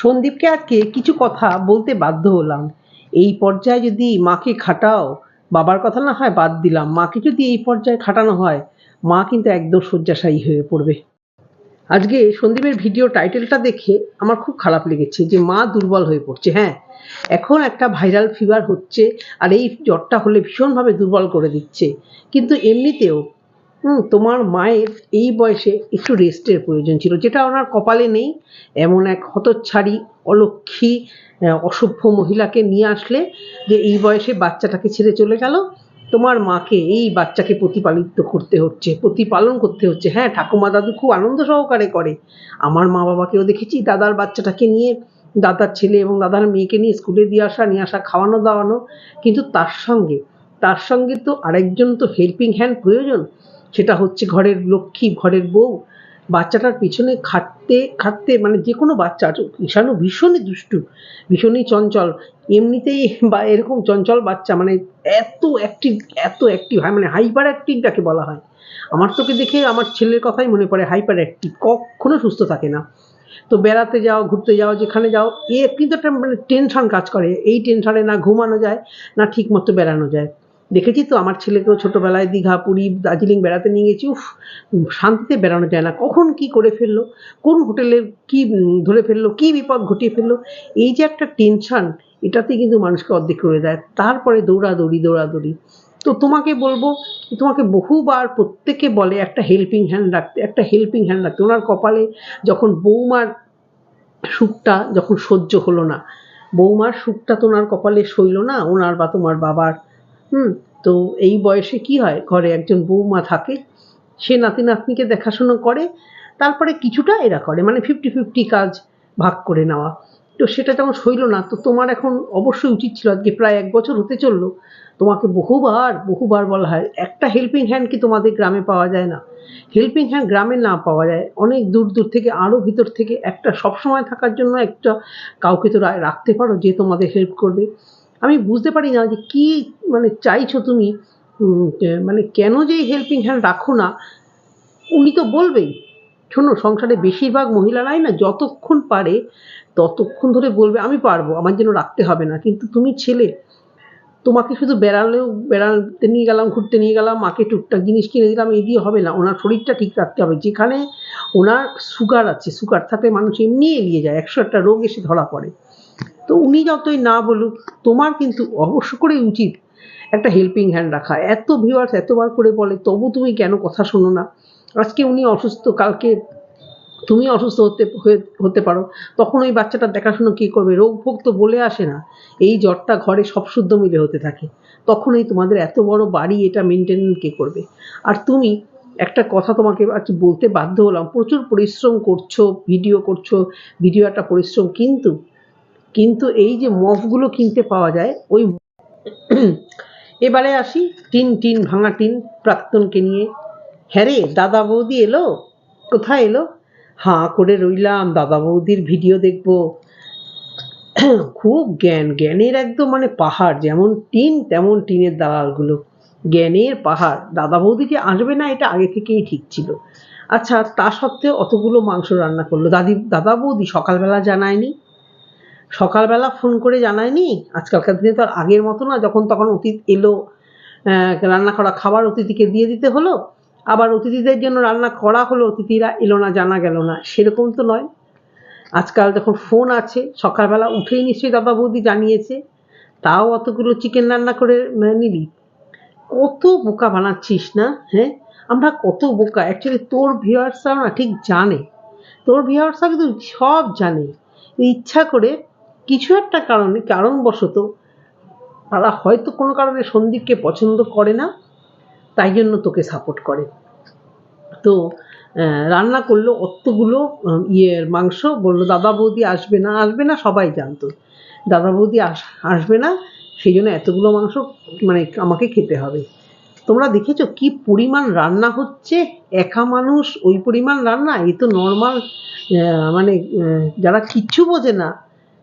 সন্দীপকে আজকে কিছু কথা বলতে বাধ্য হলাম। এই পর্যায়ে যদি মাকে খাটাও, বাবার কথা না হয় বাদ দিলাম। মাকে যদি এই পর্যায়ে খাটানো হয়, মা কিন্তু একদম শয্যাশায়ী হয়ে পড়বে। আজকে সন্দীপের ভিডিও টাইটেলটা দেখে আমার খুব খারাপ লেগেছে যে মা দুর্বল হয়ে পড়ছে। হ্যাঁ এখন একটা ভাইরাল ফিভার হচ্ছে আর এই জ্বরটা হলে ভীষণভাবে দুর্বল করে দিচ্ছে। কিন্তু এমনিতেও হুম, তোমার মায়ের এই বয়সে একটু রেস্টের প্রয়োজন ছিল, যেটা ওনার কপালে নেই। এমন এক হতচ্ছাড়ি, অলক্ষী অসভ্য মহিলাকে নিয়ে আসলে যে এই বয়সে বাচ্চাটাকে ছেড়ে চলে গেল। তোমার মাকে এই বাচ্চাকে প্রতিপালিত করতে হচ্ছে, প্রতিপালন করতে হচ্ছে। হ্যাঁ ঠাকুমা দাদু খুব আনন্দ সহকারে করে। আমার মা বাবাকেও দেখেছি দাদার বাচ্চাটাকে নিয়ে, দাদার ছেলে এবং দাদার মেয়েকে নিয়ে স্কুলে দিয়ে আসা, নিয়ে আসা, খাওয়ানো, দাওয়ানো। কিন্তু তার সঙ্গে তার সঙ্গে তো আরেকজন তো হেল্পিং হ্যান্ড প্রয়োজন। সেটা হচ্ছে ঘরের লক্ষ্মী, ঘরের বউ। বাচ্চাটার পিছনে খাটতে খাটতে মানে যে কোনো বাচ্চা ঈশানু ভীষণই দুষ্টু, ভীষণই চঞ্চল। এমনিতেই বা এরকম চঞ্চল বাচ্চা মানে এত অ্যাক্টিভ এত অ্যাক্টিভ হয় মানে হাইপার অ্যাক্টিভ যাকে বলা হয়। আমার তোকে দেখে আমার ছেলের কথাই মনে পড়ে হাইপার অ্যাক্টিভ কখনো সুস্থ থাকে না। তো বেড়াতে যাও, ঘুরতে যাও, যেখানে যাও, এ কিন্তু একটা মানে টেনশন কাজ করে। এই টেনশনে না ঘুমানো যায়, না ঠিক মতো বেড়ানো যায়। দেখেছি তো আমার ছেলেকেও ছোটোবেলায় দীঘা, পুরী, দার্জিলিং বেড়াতে নিয়ে গেছি। উফ, শান্তিতে বেড়ানো যায় না। কখন কি করে ফেলল? কোন হোটেলে কি ধরে ফেলল? কি বিপদ ঘটিয়ে ফেলল? এই যে একটা টেনশন এটাতে কিন্তু মানুষকে অর্ধেক করে দেয়। তারপরে দৌড়াদৌড়ি দৌড়াদৌড়ি। তো তোমাকে বলব, তোমাকে বহুবার প্রত্যেকে বলে একটা হেল্পিং হ্যান্ড রাখতে, একটা হেল্পিং হ্যান্ড রাখতে। ওনার কপালে যখন বৌমার সুখটা যখন সহ্য হলো না, বৌমার সুখটা তো ওনার কপালে সইল না, ওনার বা তোমার বাবার হুম, তো এই বয়সে কি হয়? ঘরে একজন বৌমা থাকে, সে নাতি নাতনিকে দেখাশুনো করে, তারপরে কিছুটা এরা করে মানে ফিফটি ফিফটি কাজ ভাগ করে নেওয়া। তো সেটা যখন সইল না, তো তোমার এখন অবশ্যই উচিত ছিল আজকে প্রায় এক বছর হতে চলল, তোমাকে বহুবার বহুবার বলা হয়, একটা হেল্পিং হ্যান্ড কি তোমাদের গ্রামে পাওয়া যায় না? হেল্পিং হ্যান্ড গ্রামে না পাওয়া যায়, অনেক দূর দূর থেকে আরও ভিতর থেকে একটা সবসময় থাকার জন্য একটা কাউকে তো রাখতে পারো যে তোমাদের হেল্প করবে। আমি বুঝতে পারি না যে কি মানে চাইছো তুমি মানে কেন যে হেল্পিং হ্যান্ড রাখো না? উনি তো বলবেই। শোনো, সংসারে বেশিরভাগ মহিলারাই না যতক্ষণ পারে ততক্ষণ ধরে বলবে, আমি পারব, আমার জন্য রাখতে হবে না। কিন্তু তুমি ছেলে, তোমাকে শুধু বেড়ালেও বেড়াতে নিয়ে গেলাম, ঘুরতে নিয়ে গেলাম, মাকে টুকটাক জিনিস কিনে দিলাম এই দিয়ে হবে না। ওনার শরীরটা ঠিক রাখতে হবে। যেখানে ওনার সুগার আছে সুগার থাকলে মানুষ এমনি এড়িয়ে যায়, একশো একটা রোগ এসে ধরা পড়ে। তো উনি যতই না বলুক, তোমার কিন্তু অবশ্য করেই উচিত একটা হেল্পিং হ্যান্ড রাখা। এত ভিউয়ার্স এতবার করে বলে, তবু তুমি কেন কথা শোনো না? আজকে উনি অসুস্থ, কালকে তুমি অসুস্থ হতে হতে পারো। তখন ওই বাচ্চাটা দেখাশুনো কে করবে? রোগ ভোগ তো বলে আসে না। এই জ্বরটা ঘরে সব শুদ্ধ মিলে হতে থাকে। তখনই তোমাদের এত বড় বাড়ি এটা মেনটেন কে করবে? আর তুমি একটা কথা তোমাকে আজ বলতে বাধ্য হলাম। প্রচুর পরিশ্রম করছ ভিডিও করছ ভিডিও একটা পরিশ্রম, কিন্তু কিন্তু এই যে মফগুলো কিনতে পাওয়া যায়, ওই এবারে আসি টিন টিন ভাঙা টিন প্রাক্তনকে নিয়ে। হ্যাঁ রে, দাদা বৌদি এলো? কোথায় এলো? হাঁ করে রইলাম, দাদা বৌদির ভিডিও দেখব। খুব জ্ঞান, জ্ঞানের একদম মানে পাহাড়, যেমন টিন তেমন টিনের দালালগুলো। জ্ঞানের পাহাড়, দাদা বৌদি যে আসবে না? এটা আগে থেকেই ঠিক ছিল। আচ্ছা তা সত্ত্বেও অতগুলো মাংস রান্না করল। দাদি, দাদা বৌদি সকালবেলা জানায়নি। সকালবেলা ফোন করে জানায়নি, আজকালকার দিনে তো আর আগের মতো না, যখন তখন অতীত এলো রান্না করা খাবার অতিথিকে দিয়ে দিতে হলো, আবার অতিথিদের জন্য রান্না করা হলো, অতিথিরা এলো না, জানা গেল না, সেরকম তো নয়। আজকাল যখন ফোন আছে, সকালবেলা উঠেই নিশ্চয়ই দাদা বৌদি জানিয়েছে, তাও অতগুলো চিকেন রান্না করে নিলি কত বোকা বানাচ্ছিস না হ্যাঁ? আমরা কত বোকা অ্যাকচুয়ালি তোর ভিউয়ার্সরা না ঠিক জানে, তোর ভিউয়ার্সরা কিন্তু সব জানে। ইচ্ছা করে কিছু একটা কারণে, কারণবশত তারা হয়তো কোনো কারণে সন্দীপকে পছন্দ করে না, তাই জন্য তোকে সাপোর্ট করে। তো রান্না করল অতগুলো ইয়ের মাংস, বলল, দাদা বৌদি আসবে না? আসবে না? সবাই জানতো। দাদা বৌদি আস, আসবে না, সেই জন্য এতগুলো মাংস মানে আমাকে খেতে হবে। তোমরা দেখেছ কি পরিমাণ রান্না হচ্ছে? একা মানুষ, ওই পরিমাণ রান্না? এ তো নর্মাল মানে যারা কিচ্ছু বোঝে না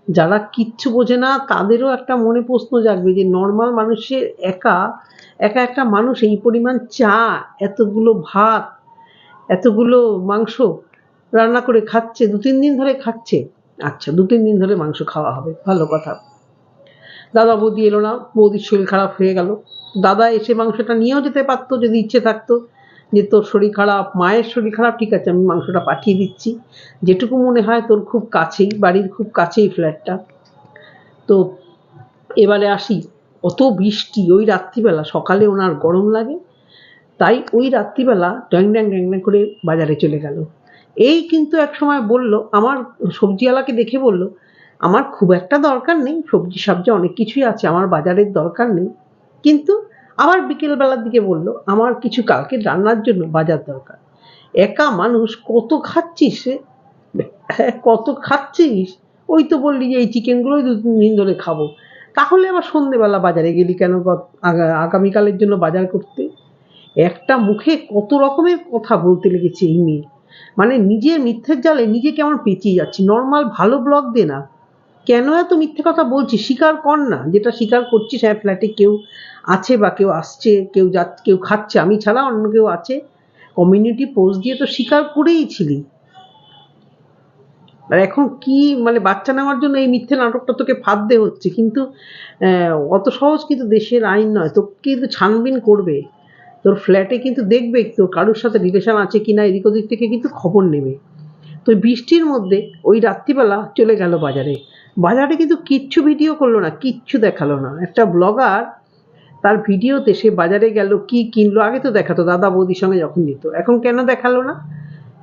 যারা কিচ্ছু বোঝে না, তাদেরও একটা মনে প্রশ্ন জাগবে যে নর্মাল মানুষের একা একা একটা মানুষ এই পরিমাণ চা, এতগুলো ভাত, এতগুলো মাংস রান্না করে খাচ্ছে, দু তিন দিন ধরে খাচ্ছে। আচ্ছা দু তিন দিন ধরে মাংস খাওয়া হবে, ভালো কথা। দাদা বৌদি এলো না, বৌদির শরীর খারাপ হয়ে গেল। দাদা এসে মাংসটা নিয়েও যেতে পারতো যদি ইচ্ছে থাকতো। যে তোর শরীর খারাপ, মায়ের শরীর খারাপ, ঠিক আছে, আমি মাংসটা পাঠিয়ে দিচ্ছি। যেটুকু মনে হয় তোর খুব কাছেই, বাড়ির খুব কাছেই ফ্ল্যাটটা। তো এবারে আসি, অত বৃষ্টি, ওই রাত্রিবেলা, সকালে ওনার গরম লাগে, তাই ওই রাত্রিবেলা ড্যাং ড্যাং ড্যাং ড্যাং করে বাজারে চলে গেল। এই কিন্তু এক সময় বলল, আমার সবজিওয়ালাকে দেখে বলল, আমার খুব একটা দরকার নেই সবজি সবজি অনেক কিছুই আছে, আমার বাজারের দরকার নেই। কিন্তু আবার বিকেলবেলার দিকে বলল আমার কিছু কালকে রান্নার জন্য বাজার দরকার। একা মানুষ কত খাচ্ছিস হ্যাঁ, কত খাচ্ছিস? ওই তো বললি যে এই চিকেনগুলোই দু তিন দিন ধরে খাব। তাহলে আবার সন্ধেবেলা বাজারে গেলি কেন আগামীকালের জন্য বাজার করতে? একটা মুখে কত রকমের কথা বলতে লেগেছে এই মেয়ে। মানে নিজের মিথ্যের জালে নিজে কেমন পেঁচিয়ে যাচ্ছি। নর্মাল ভালো ব্লগ দে না। কেন এত মিথ্যে কথা বলছিস? স্বীকার কর না। যেটা স্বীকার করছিস হ্যাঁ ফ্ল্যাটে কেউ আছে বা কেউ আসছে, কেউ যা কেউ খাচ্ছে, আমি ছাড়া অন্য কেউ আছে। কমিউনিটি পোস্ট দিয়ে তো স্বীকার করেই ছিলি। আর এখন কি মানে বাচ্চা নেওয়ার জন্য এই মিথ্যে নাটকটা তোকে ফাঁদতে হচ্ছে? কিন্তু অত সহজ কিন্তু দেশের আইন নয়। তোকে কিন্তু ছানবিন করবে। তোর ফ্ল্যাটে কিন্তু দেখবে তোর কারোর সাথে রিলেশন আছে কি না এদিক ওদিক থেকে কিন্তু খবর নেবে। তো বৃষ্টির মধ্যে ওই রাত্রিবেলা চলে গেল বাজারে। বাজারে কিন্তু কিচ্ছু ভিডিও করল না, কিচ্ছু দেখাল না। একটা ব্লগার তার ভিডিওতে সে বাজারে গেল, কি কিনলো, আগে তো দেখাতো, দাদা বৌদির সঙ্গে যখন যেত এখন কেন দেখাল না?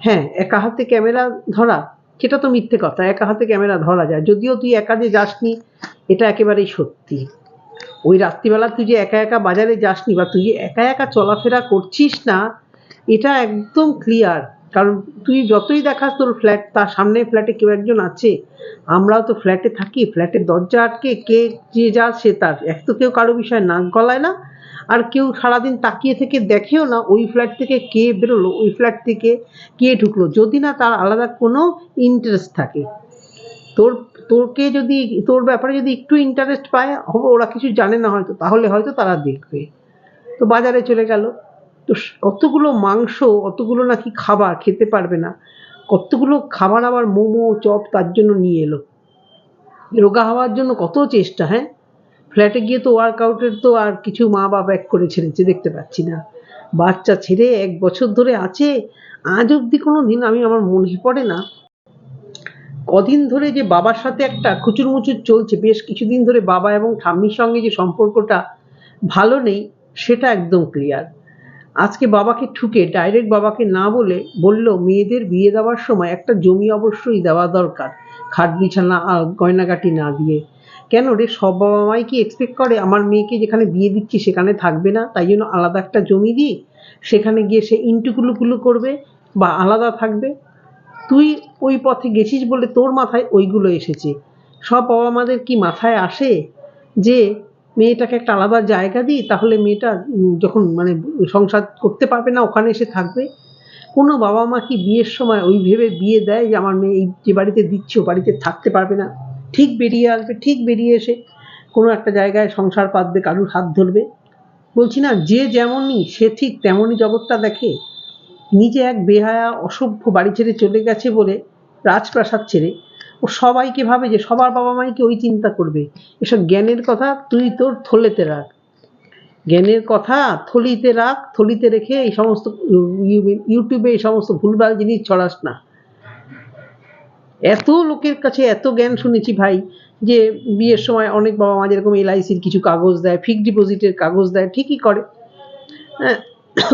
হ্যাঁ একা হাতে ক্যামেরা ধরা, সেটা তো মিথ্যে কথা, একা হাতে ক্যামেরা ধরা যায়। যদিও তুই একা যে যাসনি, এটা একেবারেই সত্যি। ওই রাত্রিবেলা তুই যে একা একা বাজারে যাসনি বা তুই যে একা একা চলাফেরা করছিস না, এটা একদম ক্লিয়ার কারণ তুই যতই দেখাস তোর ফ্ল্যাট তার সামনে ফ্ল্যাটে কেউ একজন আছে। আমরাও তো ফ্ল্যাটে থাকি ফ্ল্যাটের দরজা আটকে, কে যে যা সে তার। এক তো কেউ কারও বিষয়ে নাক গলায় না, আর কেউ সারাদিন তাকিয়ে থেকে দেখেও না ওই ফ্ল্যাট থেকে কে বেরোলো, ওই ফ্ল্যাট থেকে কে ঢুকলো। যদি না তার আলাদা কোনো ইন্টারেস্ট থাকে। তোর, তোরকে যদি, তোর ব্যাপারে যদি একটু ইন্টারেস্ট পায়, ওরা কিছু জানে না হয়তো, তাহলে হয়তো তারা দেখবে। তো বাজারে চলে গেল। তো অতগুলো মাংস, অতগুলো নাকি খাবার খেতে পারবে না। কতগুলো খাবার আবার মোমো, চপ তার জন্য নিয়ে এলো। রোগা হওয়ার জন্য কত চেষ্টা হ্যাঁ? ফ্ল্যাটে গিয়ে তো ওয়ার্কআউটের তো আর কিছু মা বাপ এক করে ছেড়েছে, দেখতে পাচ্ছি না। বাচ্চা ছেড়ে এক বছর ধরে আছে, আজ অবধি কোনো দিন আমি আমার মনে পড়ে না। কদিন ধরে যে বাবার সাথে একটা খুচুর মুচুর চলছে, বেশ কিছুদিন ধরে বাবা এবং ঠাম্মির সঙ্গে যে সম্পর্কটা ভালো নেই, সেটা একদম ক্লিয়ার আজকে বাবাকে ঠুকে ডাইরেক্ট বাবাকে না বলে বলল, মেয়েদের বিয়ে দেওয়ার সময় একটা জমি অবশ্যই দেওয়া দরকার, খাট বিছানা গয়নাগাটি না দিয়ে। কেন রে, সব বাবা মাই কি এক্সপেক্ট করে? আমার মেয়েকে যেখানে বিয়ে দিচ্ছি সেখানে থাকবে না, তাই জন্য আলাদা একটা জমি দিই? সেখানে গিয়ে সে ইন্টুকুলুকুলু করবে বা আলাদা থাকবে? তুই ওই পথে গেছিস বলে তোর মাথায় ওইগুলো এসেছে। সব বাবা মাদের কি মাথায় আসে যে মেয়েটাকে একটা আলাদা জায়গা দিই, তাহলে মেয়েটা যখন মানে সংসার করতে পারবে না, ওখানে এসে থাকবে। কোনো বাবা মা কি বিয়ের সময় ওই ভেবে বিয়ে দেয় যে, আমার মেয়ে এই যে বাড়িতে দিচ্ছে, ও বাড়িতে থাকতে পারবে না। ঠিক বেরিয়ে আসবে, ঠিক বেরিয়ে এসে কোনো একটা জায়গায় সংসার পাতবে, কারুর হাত ধরবে। বলছি না, যে যেমনই, সে ঠিক তেমনই জগৎটা দেখে। নিজে এক বেহায়া, অসভ্য বাড়ি ছেড়ে চলে গেছে বলে রাজপ্রাসাদ ছেড়ে ও সবাইকে ভাবে যে সবার বাবা মাইকে ওই চিন্তা করবে। এসব জ্ঞানের কথা তুই তোর থলেতে রাখ। জ্ঞানের কথা থলিতে রাখ, থলিতে রেখে এই সমস্ত ইউটিউবে এই সমস্ত ভুলভাল জিনিস ছড়াস না। এত লোকের কাছে এত জ্ঞান শুনেছি ভাই যে বিয়ের সময় অনেক বাবা মা যেরকম এলআইসির কিছু কাগজ দেয়, ফিক্সড ডিপোজিটের কাগজ দেয়, ঠিকই করে। হ্যাঁ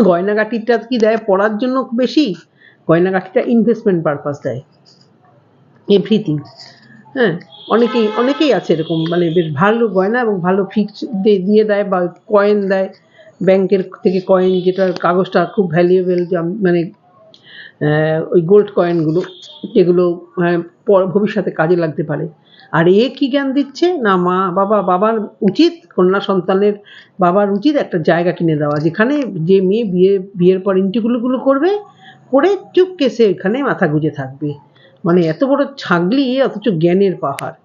গয়নাগাটিটা কি দেয় পড়ার জন্য বেশি? গয়নাগাটিটা ইনভেস্টমেন্ট পারপাস দেয়। এভরিথিং হ্যাঁ অনেকেই অনেকেই আছে এরকম মানে বেশ ভালো গয়না এবং ভালো ফিক্স দিয়ে দেয় বা কয়েন দেয়। ব্যাংকের থেকে কয়েন যেটার কাগজটা খুব ভ্যালুয়েবল মানে ওই গোল্ড কয়েনগুলো যেগুলো পর- ভবিষ্যতে কাজে লাগতে পারে। আর এ কি জ্ঞান দিচ্ছে? না, মা, বাবা, বাবার উচিত, কন্যা সন্তানের বাবার উচিত একটা জায়গা কিনে দেওয়া, যেখানে যে মেয়ে বিয়ে, বিয়ের পর ইন্টিগুলোগুলো করবে, করে চুপকে সে এখানে মাথা গুঁজে থাকবে। মানে এত বড় ছাগলি, অথচ জ্ঞানের পাহাড়।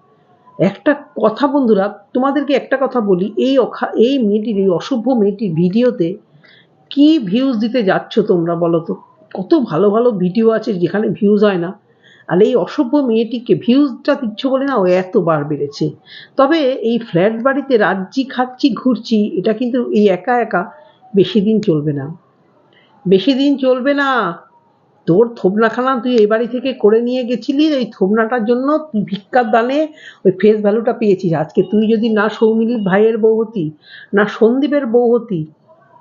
একটা কথা বন্ধুরা, তোমাদেরকে একটা কথা বলি, এই অখা, এই মেয়েটির, এই অসভ্য মেয়েটির ভিডিওতে কি ভিউজ দিতে যাচ্ছ তোমরা বলো তো? কত ভালো ভালো ভিডিও আছে যেখানে ভিউজ হয় না। আর এই অসভ্য মেয়েটিকে ভিউজটা দিচ্ছ বলে না, ও এতবার বেড়েছে। তবে এই ফ্ল্যাট বাড়িতে রাজ্যি খাচ্ছি, ঘুরছি, এটা কিন্তু এই একা একা বেশি দিন চলবে না। বেশি দিন চলবে না। তোর থোবনাখানা তুই এই বাড়ি থেকে করে নিয়ে গেছিলি ওই থোবনাটার জন্য তুই ভিক্ষার দানে ওই ফেস ভ্যালুটা পেয়েছিস। আজকে তুই যদি না সৌমিলির ভাইয়ের বউ হতি, না সন্দীপের বউ হতি,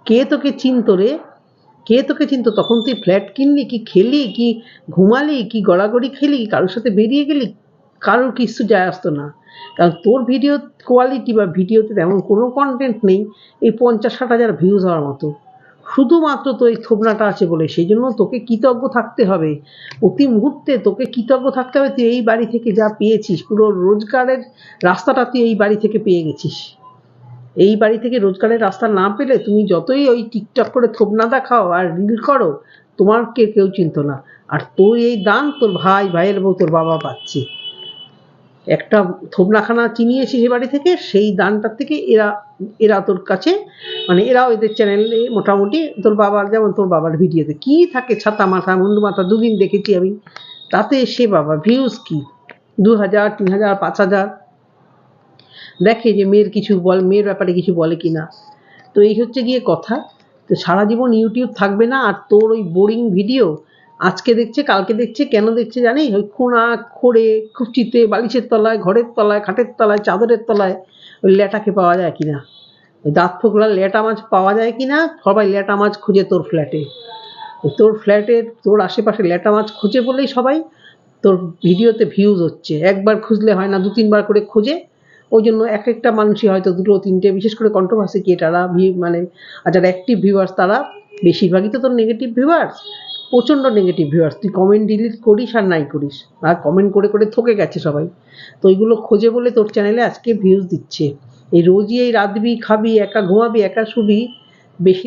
কে তোকে চিনতো রে? কে তোকে চিনতো? তখন তুই ফ্ল্যাট কিনলি কি খেলি, কি ঘুমালি, কি গড়াগড়ি খেলি, কারোর সাথে বেরিয়ে গেলি? কারোর কিছু যায় আসতো না। কারণ তোর ভিডিও কোয়ালিটি বা ভিডিওতে তেমন কোনো কন্টেন্ট নেই, এই পঞ্চাশ ষাট হাজার ভিউজ হওয়ার মতো। শুধুমাত্র তো এই থোবনাটা আছে বলে, সেই জন্য তোকে কৃতজ্ঞ থাকতে হবে। প্রতি মুহূর্তে তোকে কৃতজ্ঞ থাকতে হবে, তুই এই বাড়ি থেকে যা পেয়েছিস, পুরো রোজগারের রাস্তাটা তুই এই বাড়ি থেকে পেয়ে গেছিস। এই বাড়ি থেকে রোজগারের রাস্তা না পেলে তুমি যতই ওই টিকটক করে থোবনা দেখাও আর রিল করো, তোমার কে কেউ চিনতো না। আর তোর এই দান তোর ভাই, ভাইয়ের বউ, তোর বাবা পাচ্ছে। একটা থোবনাখানা চিনিয়েছিস সে বাড়ি থেকে, সেই দানটার থেকে এরা এরা তোর কাছে মানে এরাও এদের চ্যানেলে মোটামুটি তোর বাবার, যেমন তোর বাবার ভিডিওতে কি থাকে ছাতা মাথা, মুন্ডু মাথা, দুদিন দেখেছি আমি। তাতে সে বাবা ভিউজ কি? দু হাজার, তিন হাজার, পাঁচ হাজার। দেখে যে মেয়ের কিছু বল, মেয়ের ব্যাপারে কিছু বলে কি না তো এই হচ্ছে গিয়ে কথা। তো সারা জীবন ইউটিউব থাকবে না, আর তোর ওই বোরিং ভিডিও আজকে দেখছে, কালকে দেখছে, কেন দেখছে জানি ওই খোঁড়া খোঁড়ে খুপচিতে বালিশের তলায়, ঘরের তলায়, খাটের তলায়, চাদরের তলায়। ওই ল্যাটাকে পাওয়া যায় কিনা? দাঁত ফোকলা ল্যাটা মাছ পাওয়া যায় কিনা? সবাই ল্যাটা মাছ খুঁজে তোর ফ্ল্যাটে। তোর ফ্ল্যাটে, তোর আশেপাশে ল্যাটা মাছ খুঁজে বলেই সবাই তোর ভিডিওতে ভিউজ হচ্ছে। একবার খুঁজলে হয় না দু তিনবার করে খোঁজে। ওই জন্য এক একটা মানুষই হয়তো দুটো, তিনটে, বিশেষ করে কন্ট্রোভার্সি ক্রিয়েটাররা মানে আর যারা অ্যাক্টিভ ভিউয়ার্স তারা, বেশিরভাগই তো তোর নেগেটিভ ভিউয়ার্স প্রচণ্ড নেগেটিভ ভিউয়ার্স তুই কমেন্ট ডিলিট করিস আর নাই করিস। আর কমেন্ট করে করে থকে গেছে সবাই। তো ওইগুলো খোঁজে বলে তোর চ্যানেলে আজকে ভিউজ দিচ্ছে। এই রোজই এই রাঁধবি খাবি, একা ঘুমাবি, একা শুবি, বেশি